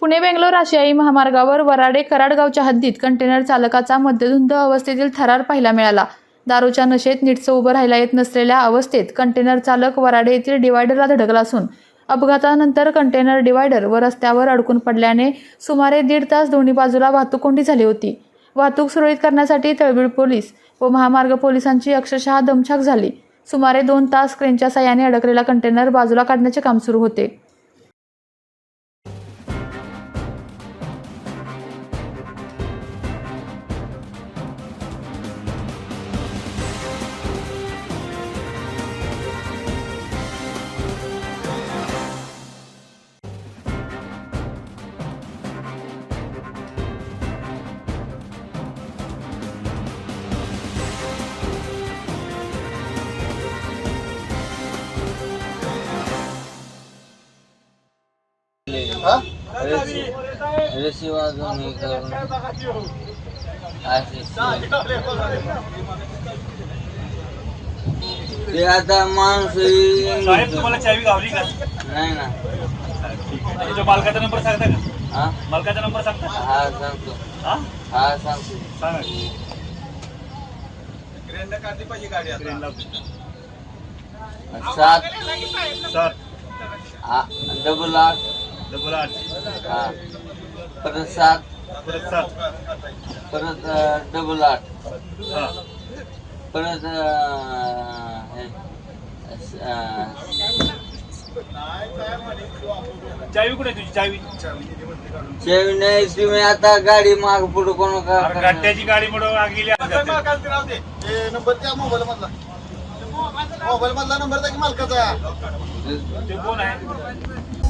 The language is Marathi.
पुणे बेंगलोर आशियाई महामार्गावर वराडे कराडगावच्या हद्दीत कंटेनर चालकाचा मध्यधुंद अवस्थेतील थरार पाहायला मिळाला. दारूच्या नशेत नीटचं उभं राहायला येत नसलेल्या अवस्थेत कंटेनर चालक वराडे येथील डिवायडरला धडकला असून अपघातानंतर कंटेनर डिवायडर व रस्त्यावर अडकून पडल्याने सुमारे दीड तास दोन्ही बाजूला वाहतूक कोंडी झाली होती. वाहतूक सुरळीत करण्यासाठी तळबीड पोलीस व महामार्ग पोलिसांची अक्षरशः दमछाक झाली. सुमारे दोन तास क्रेनच्या साह्याने अडकलेला कंटेनर बाजूला काढण्याचे काम सुरू होते. ते आता माणूस. साहेब तुम्हाला चावी गावली का? नाही ना. तुमच्या मालकाचा नंबर सांगता का? हा? मालकाचा नंबर सांगता हा सांगतो. हा? हा सांगतो. सांगा. सात. सात. आ- डबल आठ. डबल आठ. हा. परत सात. परत सात. परत डबल आठ. हा. परत चावी कुठे आहे तुझी? चावी. शेवी नाही तुम्ही आता गाडी माग पुढे कोण गड्ड्याची गाडी म्हणून गेली आहे. हे नंबर त्या मोबाईल मधला मोबाईल मधला नंबर त्या की मालकाचा. ते कोण आहे?